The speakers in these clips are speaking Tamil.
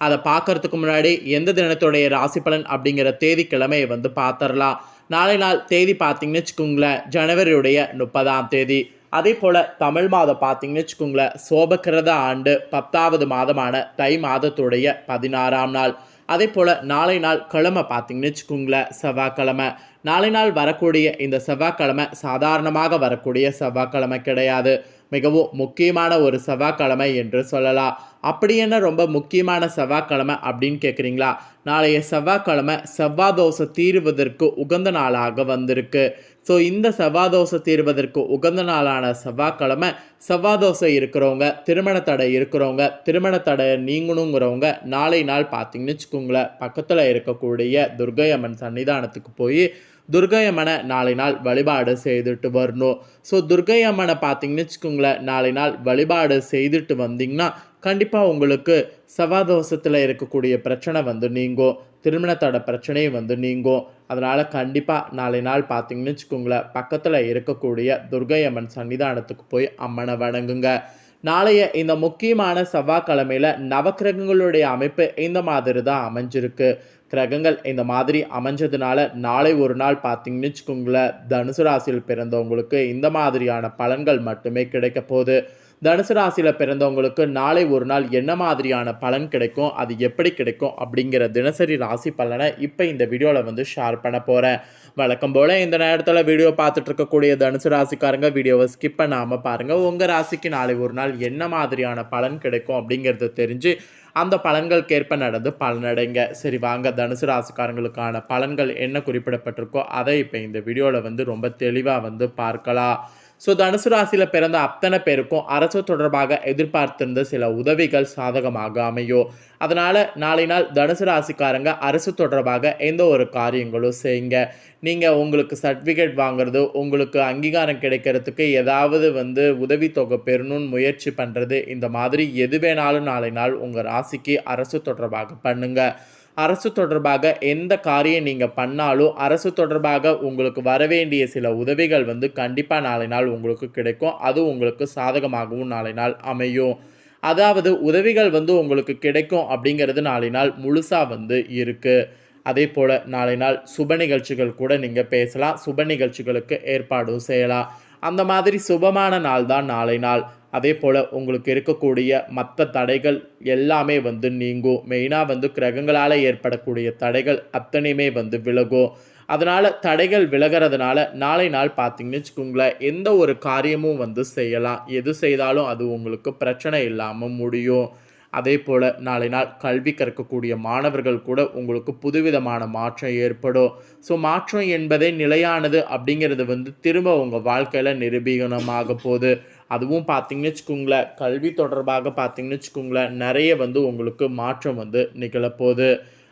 அதை பார்க்கறதுக்கு முன்னாடி எந்த தினத்துடைய ராசி பலன் அப்படிங்கிற தேதி கிழமையை வந்து பார்த்துடலாம். நாளை நாள் தேதி பார்த்தீங்கன்னு வச்சுக்கோங்களேன் ஜனவரியுடைய முப்பதாம் தேதி. அதே போல் தமிழ் மாதம் பார்த்தீங்கன்னு வச்சுக்கோங்களேன் சோபக்கிரத ஆண்டு பத்தாவது மாதமான தை மாதத்துடைய பதினாறாம் நாள். அதே போல் நாளை நாள் கிழமை பார்த்தீங்கன்னு வச்சுக்கோங்களேன் செவ்வாய்க்கிழமை. நாளை நாள் வரக்கூடிய இந்த செவ்வாய்க்கிழமை சாதாரணமாக வரக்கூடிய செவ்வாய்க்கிழமை கிடையாது. மிகவும் முக்கியமான ஒரு செவ்வாய்க்கிழமை என்று சொல்லலாம். அப்படி என்ன ரொம்ப முக்கியமான செவ்வாய்க்கிழமை அப்படின்னு கேட்குறீங்களா நாளைய செவ்வாய்க்கிழமை செவ்வாதோசை தீர்வதற்கு உகந்த நாளாக வந்திருக்கு. ஸோ இந்த செவ்வாதோசை தீர்வதற்கு உகந்த நாளான செவ்வாய்க்கிழமை செவ்வாதோசை இருக்கிறவங்க திருமண தடை இருக்கிறவங்க திருமண தடை நீங்கணுங்கிறவங்க நாளை நாள் பார்த்தீங்கன்னு வச்சுக்கோங்களேன். பக்கத்தில் இருக்கக்கூடிய துர்கை அம்மன் சன்னிதானத்துக்கு போய் துர்கையம்மனை நாளை நாள் வழிபாடு செய்துட்டு வரணும். ஸோ துர்கையம்மனை பார்த்தீங்கன்னு வச்சுக்கோங்களேன் நாளை நாள் வழிபாடு செய்துட்டு வந்தீங்கன்னா கண்டிப்பாக உங்களுக்கு செவ்வாதோஷத்தில் இருக்கக்கூடிய பிரச்சனை வந்து நீங்கும். திருமணத்தோட பிரச்சனையும் வந்து நீங்கும். அதனால் கண்டிப்பாக நாளை நாள் பார்த்தீங்கன்னு வச்சுக்கோங்களேன் பக்கத்தில் இருக்கக்கூடிய துர்கை அம்மன் சன்னிதானத்துக்கு போய் அம்மனை வணங்குங்க. நாளைய இந்த முக்கியமான செவ்வாய்க்கிழமையில் நவக்கிரகங்களுடைய அமைப்பு இந்த மாதிரி தான் அமைஞ்சிருக்கு. கிரகங்கள் இந்த மாதிரி அமைஞ்சதுனால நாளை ஒரு நாள் பார்த்தீங்கன்னு வச்சுக்கோங்களேன் தனுசு ராசியில் பிறந்தவங்களுக்கு இந்த மாதிரியான பலன்கள் மட்டுமே கிடைக்க போகுது. தனுசு ராசியில் பிறந்தவங்களுக்கு நாளை ஒரு நாள் என்ன மாதிரியான பலன் கிடைக்கும் அது எப்படி கிடைக்கும் அப்படிங்கிற தினசரி ராசி பலனை இப்போ இந்த வீடியோவில் வந்து ஷேர் பண்ண போகிறேன் வழக்கம் போல் இந்த நேரத்தில் வீடியோ பார்த்துட்டு இருக்கக்கூடிய தனுசு ராசிக்காரங்க வீடியோவை ஸ்கிப் பண்ணாமல் பாருங்கள் உங்கள் ராசிக்கு நாளை ஒரு நாள் என்ன மாதிரியான பலன் கிடைக்கும் அப்படிங்கிறத தெரிஞ்சு அந்த பலன்களுக்கேற்ப நடந்து பலனடைங்க சரி வாங்க. தனுசு ராசிக்காரங்களுக்கான பலன்கள் என்ன குறிப்பிடப்பட்டிருக்கோ அதை இப்போ இந்த வீடியோவில் வந்து ரொம்ப தெளிவாக வந்து பார்க்கலாம். ஸோ தனுசு ராசியில் பிறந்த அத்தனை பேருக்கும் அரசு தொடர்பாக எதிர்பார்த்திருந்த சில உதவிகள் சாதகமாக அமையும் அதனால் நாளை நாள் தனுசு ராசிக்காரங்க அரசு தொடர்பாக எந்த ஒரு காரியங்களும் செய்யுங்க. நீங்கள் உங்களுக்கு சர்டிஃபிகேட் வாங்குறது உங்களுக்கு அங்கீகாரம் கிடைக்கிறதுக்கு ஏதாவது வந்து உதவித்தொகை பெறணும்னு முயற்சி பண்ணுறது இந்த மாதிரி எது வேணாலும் நாளை நாள் உங்கள் ராசிக்கு அரசு தொடர்பாக பண்ணுங்கள் அரசு தொடர்பாக எந்த காரியம் நீங்கள் பண்ணாலும் அரசு தொடர்பாக உங்களுக்கு வரவேண்டிய சில உதவிகள் வந்து கண்டிப்பாக நாளை நாள் உங்களுக்கு கிடைக்கும். அது உங்களுக்கு சாதகமாகவும் நாளை நாள் அமையும். அதாவது உதவிகள் வந்து உங்களுக்கு கிடைக்கும் அப்படிங்கிறது நாளை நாள் முழுசாக வந்து இருக்குது அதே போல் நாளை நாள் சுப நிகழ்ச்சிகள் கூட நீங்கள் பேசலாம். சுப நிகழ்ச்சிகளுக்கு ஏற்பாடும் செய்யலாம். அந்த மாதிரி சுபமான நாள் தான் நாளை நாள். அதே போல் உங்களுக்கு இருக்கக்கூடிய மற்ற தடைகள் எல்லாமே வந்து நீங்கும். மெயினாக வந்து கிரகங்களால் ஏற்படக்கூடிய தடைகள் அத்தனையுமே வந்து விலகும். அதனால் தடைகள் விலகிறதுனால நாளை நாள் பார்த்தீங்கன்னு வச்சுக்கோங்களேன் எந்த ஒரு காரியமும் வந்து செய்யலாம். எது செய்தாலும் அது உங்களுக்கு பிரச்சனை இல்லாமல் முடியும். அதே போல் நாளை நாள் கல்வி கற்கக்கூடிய மாணவர்கள் கூட உங்களுக்கு புதுவிதமான மாற்றம் ஏற்படும். ஸோ மாற்றம் என்பதே நிலையானது அப்படிங்கிறது வந்து திரும்ப உங்கள் வாழ்க்கையில் நிரூபீகனமாக போகுது. அதுவும் பார்த்தீங்கன்னு வச்சுக்கோங்களேன் கல்வி தொடர்பாக பார்த்தீங்கன்னு வச்சுக்கோங்களேன் நிறைய வந்து உங்களுக்கு மாற்றம் வந்து நிகழப்போகுது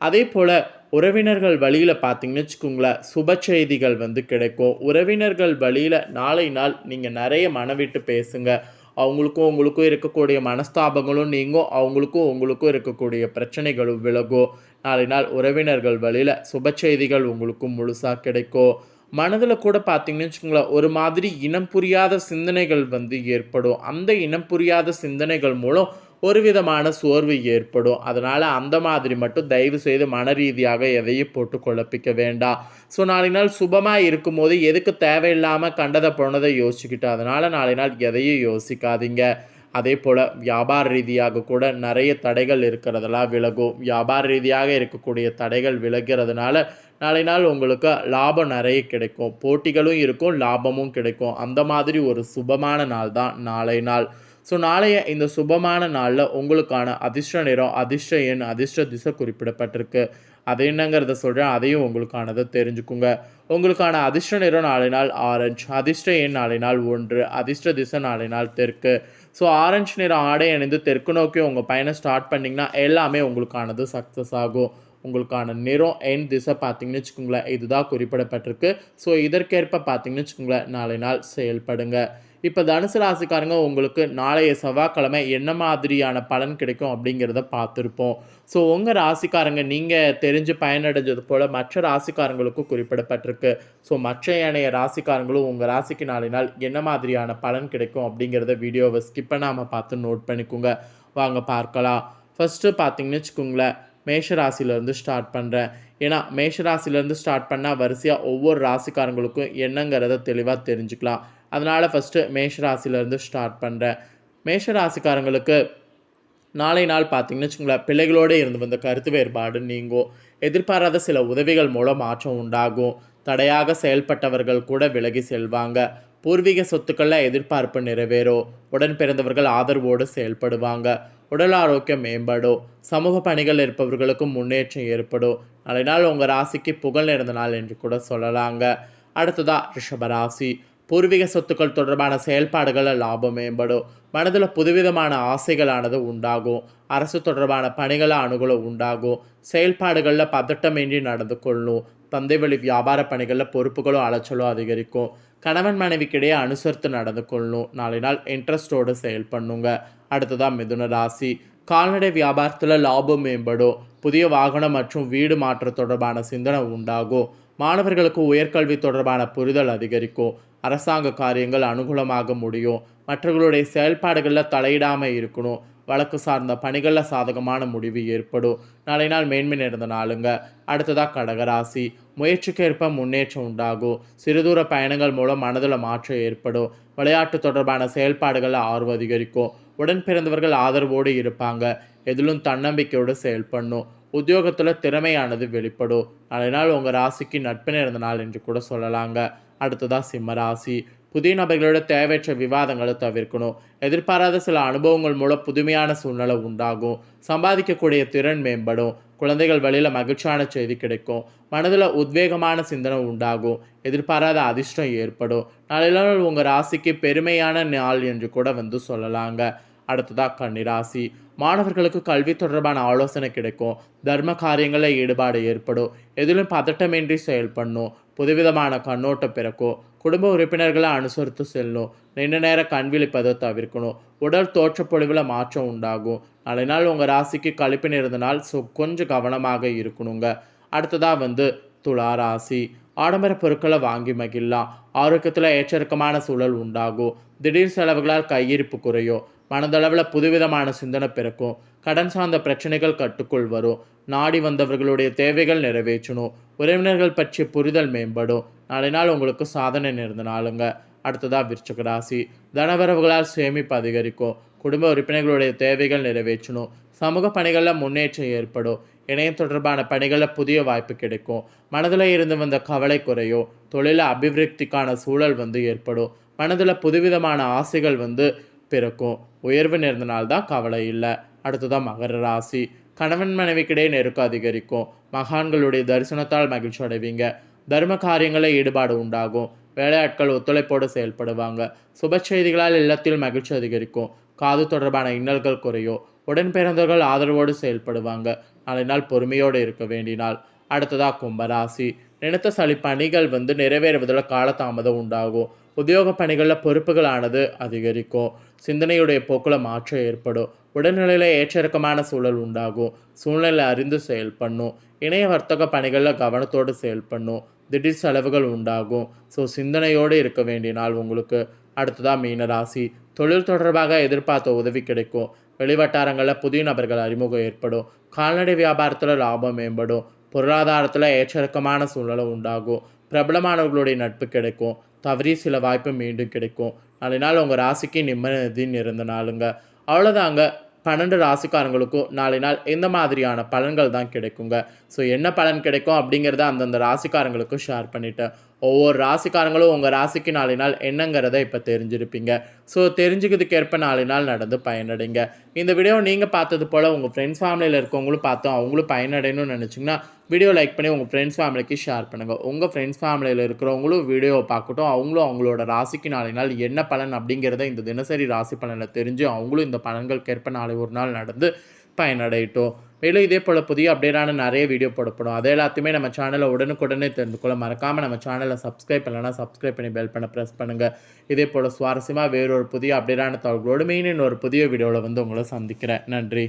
அதே போல் உறவினர்கள் வழியில் பார்த்தீங்கன்னு வச்சுக்கோங்களேன் சுப செய்திகள் வந்து கிடைக்கும். உறவினர்கள் வழியில் நாளை நாள் நீங்கள் நிறைய மனவிட்டு பேசுங்க. அவங்களுக்கும் உங்களுக்கும் இருக்கக்கூடிய மனஸ்தாபங்களும் நீங்கும். அவங்களுக்கும் உங்களுக்கும் இருக்கக்கூடிய பிரச்சனைகளும் விலகும். நாளை நாள் உறவினர்கள் வழியில் சுப செய்திகள் உங்களுக்கும் முழுசாக கிடைக்கும். மனதில் கூட பார்த்தீங்கன்னு வச்சுக்கோங்களேன் ஒரு மாதிரி இனம் புரியாத சிந்தனைகள் வந்து ஏற்படும். அந்த இனம் புரியாத சிந்தனைகள் மூலம் ஒரு விதமான சோர்வு ஏற்படும். அதனால் அந்த மாதிரி மட்டும் தயவு செய்து மன ரீதியாக எதையும் போட்டு குழப்பிக்க வேண்டாம். ஸோ நாளை நாள் சுபமாக இருக்கும்போது எதுக்கு தேவையில்லாமல் கண்டதை போனதை யோசிச்சுக்கிட்டு அதனால் நாளை நாள் எதையும் யோசிக்காதீங்க. அதே போல் வியாபார ரீதியாக கூட நிறைய தடைகள் இருக்கிறதெல்லாம் விலகும். வியாபார ரீதியாக இருக்கக்கூடிய தடைகள் விலகிறதுனால நாளை நாள் உங்களுக்கு லாபம் நிறைய கிடைக்கும். போட்டிகளும் இருக்கும் லாபமும் கிடைக்கும். அந்த மாதிரி ஒரு சுபமான நாள் தான் நாளை நாள். ஸோ நாளைய இந்த சுபமான நாளில் உங்களுக்கான அதிர்ஷ்ட நிறம் அதிர்ஷ்ட எண் அதிர்ஷ்ட திசை குறிப்பிடப்பட்டிருக்கு. அது என்னங்கிறத சொல்கிறேன் அதையும் உங்களுக்கானதை தெரிஞ்சுக்குங்க. உங்களுக்கான அதிர்ஷ்ட நிறம் நாளை நாள் ஆரஞ்சு அதிர்ஷ்ட எண் நாளை நாள் ஒன்று அதிர்ஷ்ட திசை நாளை நாள் தெற்கு. ஸோ ஆரஞ்சு நிற ஆடை அணிந்து தெற்கு நோக்கி உங்கள் பயணம் ஸ்டார்ட் பண்ணிங்கன்னா எல்லாமே உங்களுக்கானது சக்ஸஸ் ஆகும். உங்களுக்கான நிறம் எண் திசை பார்த்தீங்கன்னு வச்சுக்கோங்களேன் இதுதான் குறிப்பிடப்பட்டிருக்கு. ஸோ இதற்கேற்ப பார்த்தீங்கன்னு வச்சுக்கோங்களேன் நாளை நாள் செயல்படுங்க. இப்போ தனுசு ராசிக்காரங்க உங்களுக்கு நாளைய செவ்வாய்க்கிழமை என்ன மாதிரியான பலன் கிடைக்கும் அப்படிங்கிறத பார்த்துருப்போம். ஸோ உங்கள் ராசிக்காரங்க நீங்கள் தெரிஞ்சு பயனடைஞ்சது போல் மற்ற ராசிக்காரங்களுக்கும் குறிப்பிடப்பட்டிருக்கு. ஸோ மற்ற ஏனைய ராசிக்காரங்களும் உங்கள் ராசிக்கு நாளை நாள் என்ன மாதிரியான பலன் கிடைக்கும் அப்படிங்கிறத வீடியோவை ஸ்கிப் பண்ணாமல் பார்த்து நோட் பண்ணிக்கோங்க. வாங்க பார்க்கலாம். ஃபஸ்ட்டு பார்த்தீங்கன்னு வச்சுக்கோங்களேன் மேஷராசிலேருந்து ஸ்டார்ட் பண்ணுறேன் ஏன்னா மேஷராசிலேருந்து ஸ்டார்ட் பண்ணால் வரிசையாக ஒவ்வொரு ராசிக்காரங்களுக்கும் என்னங்கிறத தெளிவாக தெரிஞ்சுக்கலாம். அதனால் ஃபஸ்ட்டு மேஷ ராசியிலேருந்து ஸ்டார்ட் பண்ணுறேன் மேஷ ராசிக்காரங்களுக்கு நாளை நாள் பார்த்தீங்கன்னு வச்சுக்கோங்களேன் பிள்ளைகளோடு இருந்து வந்த கருத்து வேறுபாடு நீங்கும். எதிர்பாராத சில உதவிகள் மூலம் மாற்றம் உண்டாகும். தடையாக செயல்பட்டவர்கள் கூட விலகி செல்வாங்க. பூர்வீக சொத்துக்களில் எதிர்பார்ப்பு நிறைவேறும். உடன் பிறந்தவர்கள் ஆதரவோடு செயல்படுவாங்க. உடல் ஆரோக்கியம் மேம்படும். சமூக பணிகள் இருப்பவர்களுக்கும் முன்னேற்றம் ஏற்படும். நாளை நாள் உங்கள் ராசிக்கு புகழ் நிறைந்த நாள் என்று கூட சொல்லலாங்க. அடுத்ததா ரிஷபராசி பூர்வீக சொத்துக்கள் தொடர்பான செயல்பாடுகளில் லாபம் மேம்படும். மனதில் புதுவிதமான ஆசைகளானது உண்டாகும். அரசு தொடர்பான பணிகளை அணுகலும் உண்டாகும். செயல்பாடுகளில் பதட்டமின்றி நடந்து கொள்ளும். தந்தை வழி வியாபார பணிகளில் பொறுப்புகளும் அலைச்சலும் அதிகரிக்கும். கணவன் மனைவிக்கிடையே அனுசரித்து நடந்து கொள்ளணும் நாளை நாள் இன்ட்ரெஸ்டோடு செயல்பண்ணுங்க அடுத்ததான் மிதுன ராசி. கால்நடை வியாபாரத்தில் லாபம் மேம்படும். புதிய வாகனம் மற்றும் வீடு மாற்ற தொடர்பான சிந்தனை உண்டாகும். மாணவர்களுக்கு உயர்கல்வி தொடர்பான புரிதல் அதிகரிக்கும். அரசாங்க காரியங்கள் அனுகூலமாக முடியும். மற்றவர்களுடைய செயல்பாடுகளில் தலையிடாமல் இருக்கணும். வழக்கு சார்ந்த பணிகளில் சாதகமான முடிவு ஏற்படும். நாளை நாள் மேன்மை நிறைந்த நாளுங்க. அடுத்ததாக கடகராசி. முயற்சிக்கேற்ப முன்னேற்றம் உண்டாகும். சிறுதூர பயணங்கள் மூலம் மனதில் மாற்றம் ஏற்படும். விளையாட்டு தொடர்பான செயல்பாடுகளில் ஆர்வம் அதிகரிக்கும். உடன் பிறந்தவர்கள் ஆதரவோடு இருப்பாங்க. எதிலும் தன்னம்பிக்கையோடு செயல்படணும். உத்தியோகத்தில் திறமையானது வெளிப்படும். நாளை நாள் உங்கள் ராசிக்கு நட்பு நேர்ந்த நாள் என்று கூட சொல்லலாங்க. அடுத்ததாக சிம்ம ராசி. புதிய நபர்களோட தேவையற்ற விவாதங்களை தவிர்க்கணும். எதிர்பாராத சில அனுபவங்கள் மூலம் புதுமையான சூழ்நிலை உண்டாகும். சம்பாதிக்கக்கூடிய திறன் மேம்படும். குழந்தைகள் வழியில் மகிழ்ச்சியான செய்தி கிடைக்கும். மனதில் உத்வேகமான சிந்தனை உண்டாகும். எதிர்பாராத அதிர்ஷ்டம் ஏற்படும். நாளையில் உங்கள் ராசிக்கு பெருமையான நாள் என்று கூட வந்து சொல்லலாங்க. அடுத்ததாக கன்னிராசி மாணவர்களுக்கு கல்வி தொடர்பான ஆலோசனை கிடைக்கும். தர்ம காரியங்களில் ஈடுபாடு ஏற்படும். எதிலும் பதட்டமின்றி செயல்படணும். புதுவிதமான கண்ணோட்டம் பிறக்கும். குடும்ப உறுப்பினர்களை அனுசரித்து செல்லணும் நீண்ட நேரம் கண் விழிப்பதை தவிர்க்கணும். உடல் தோற்றப்பொழிவில் மாற்றம் உண்டாகும். நாளை நாள் உங்கள் ராசிக்கு கழிப்பின் இருந்தனால் ஸோ கொஞ்சம் கவனமாக இருக்கணுங்க. அடுத்ததாக வந்து துலா ராசி. ஆடம்பர பொருட்களை வாங்கி மகிழலாம். ஆரோக்கியத்தில் ஏற்றிறக்கமான சூழல் உண்டாகும். திடீர் செலவுகளால் கையிருப்பு குறையும். மனதளவில் புதுவிதமான சிந்தனை பிறக்கும். கடன் சார்ந்த பிரச்சனைகள் கட்டுக்குள் வரும். நாடி வந்தவர்களுடைய தேவைகள் நிறைவேற்றணும். உறவினர்கள் பற்றிய புரிதல் மேம்படும். நாளை நாள் உங்களுக்கு சாதனை நேர்ந்த நாளுங்க. அடுத்ததாக விருச்சக ராசி. தனவரவுகளால் சேமிப்பு அதிகரிக்கும். குடும்ப உறுப்பினர்களுடைய தேவைகள் நிறைவேற்றணும். சமூக பணிகளில் முன்னேற்றம் ஏற்படும். இணையம் தொடர்பான பணிகளில் புதிய வாய்ப்பு கிடைக்கும். மனதில் இருந்து வந்த கவலை குறையும். தொழில அபிவிருத்திக்கான சூழல் வந்து ஏற்படும். மனதில் புதுவிதமான ஆசைகள் வந்து பிறக்கும். உயர்வு நேர்ந்தனால் தான் கவலை இல்லை. அடுத்ததான் மகர ராசி. கணவன் மனைவிக்கிடையே நெருக்கம் அதிகரிக்கும். மகான்களுடைய தரிசனத்தால் மகிழ்ச்சி அடைவீங்க. தர்ம காரியங்களில் ஈடுபாடு உண்டாகும். வேலையாட்கள் ஒத்துழைப்போடு செயல்படுவாங்க. சுப செய்திகளால் இல்லத்தில் மகிழ்ச்சி அதிகரிக்கும். காது தொடர்பான இன்னல்கள் குறையும். உடன் பிறந்தவர்கள் ஆதரவோடு செயல்படுவாங்க. நாளை நாள் பொறுமையோடு இருக்க வேண்டினால் அடுத்ததாக கும்பராசி. நினைத்த சளி பணிகள் வந்து நிறைவேறுவதில் காலதாமதம் உண்டாகும். உத்தியோக பணிகளில் பொறுப்புகளானது அதிகரிக்கும். சிந்தனையுடைய போக்கில் மாற்றம் ஏற்படும். உடல்நிலையில் ஏற்றிறக்கமான சூழல் உண்டாகும். சூழ்நிலை அறிந்து செயல்படணும் இணைய வர்த்தக பணிகளில் கவனத்தோடு செயல்படணும் திடீர் செலவுகள் உண்டாகும். ஸோ சிந்தனையோடு இருக்க வேண்டிய நாள் உங்களுக்கு. அடுத்ததாக மீனராசி தொழில் தொடர்பாக எதிர்பார்த்த உதவி கிடைக்கும். வெளிவட்டாரங்களில் புதிய நபர்கள் அறிமுகம் ஏற்படும். கால்நடை வியாபாரத்தில் லாபம் மேம்படும். பொருளாதாரத்தில் ஏற்றிறக்கமான சூழ்நிலை உண்டாகும். பிரபலமானவர்களுடைய நட்பு கிடைக்கும். தவறி சில வாய்ப்பு மீண்டும் கிடைக்கும். நாளை நாள் உங்கள் ராசிக்கு நிம்மதி இருந்த நாளுங்க. அவ்வளோதாங்க பன்னெண்டு ராசிக்காரங்களுக்கும் நாளை நாள் எந்த மாதிரியான பலன்கள் தான் கிடைக்குங்க. ஸோ என்ன பலன் கிடைக்கும் அப்படிங்கிறத அந்தந்த ராசிக்காரங்களுக்கும் ஷேர் பண்ணிட்டேன். ஒவ்வொரு ராசிக்காரங்களும் உங்கள் ராசிக்கு நாளை நாள் என்னங்கிறத இப்போ தெரிஞ்சிருப்பீங்க. ஸோ தெரிஞ்சுக்கிறதுக்கேற்ப நாளை நாள் நடந்து பயனடைங்க. இந்த வீடியோ நீங்கள் பார்த்தது போல் உங்கள் ஃப்ரெண்ட்ஸ் ஃபேமிலியில் இருக்கவங்களும் பார்த்தோம் அவங்களும் பயனடையணும்னு நினச்சிங்கன்னா வீடியோ லைக் பண்ணி உங்கள் ஃப்ரெண்ட்ஸ் ஃபேமிலிக்கு ஷேர் பண்ணுங்கள் உங்கள் ஃப்ரெண்ட்ஸ் ஃபேமிலியில் இருக்கிறவங்களும் வீடியோவை பார்க்கட்டும் அவங்களும் அவங்களோட ராசிக்கு நாளை நாள் என்ன பலன் அப்படிங்கிறத இந்த தினசரி ராசி பலனை தெரிஞ்சு அவங்களும் இந்த பலன்களுக்கேற்ப நாளை ஒரு நாள் நடந்து பயனடையட்டும். மேலும் இதே போல் புதிய அப்டேட்டான நிறைய வீடியோ போடப்படும். அது எல்லாத்தையுமே நம்ம சேனலை உடனுக்குடனே தெரிந்து கொள்ள மறக்காமல் நம்ம சேனலை சப்ஸ்கிரைப் பண்ணலன்னா சப்ஸ்கிரைப் பண்ணி பெல் பண்ண ப்ரெஸ் பண்ணுங்கள் இதே போல் சுவாரஸ்யமாக வேறொரு புதிய அப்டேட்டான தகவல்களோடு மெயின் ஒரு புதிய வீடியோவில் வந்து உங்களை சந்திக்கிறேன். நன்றி.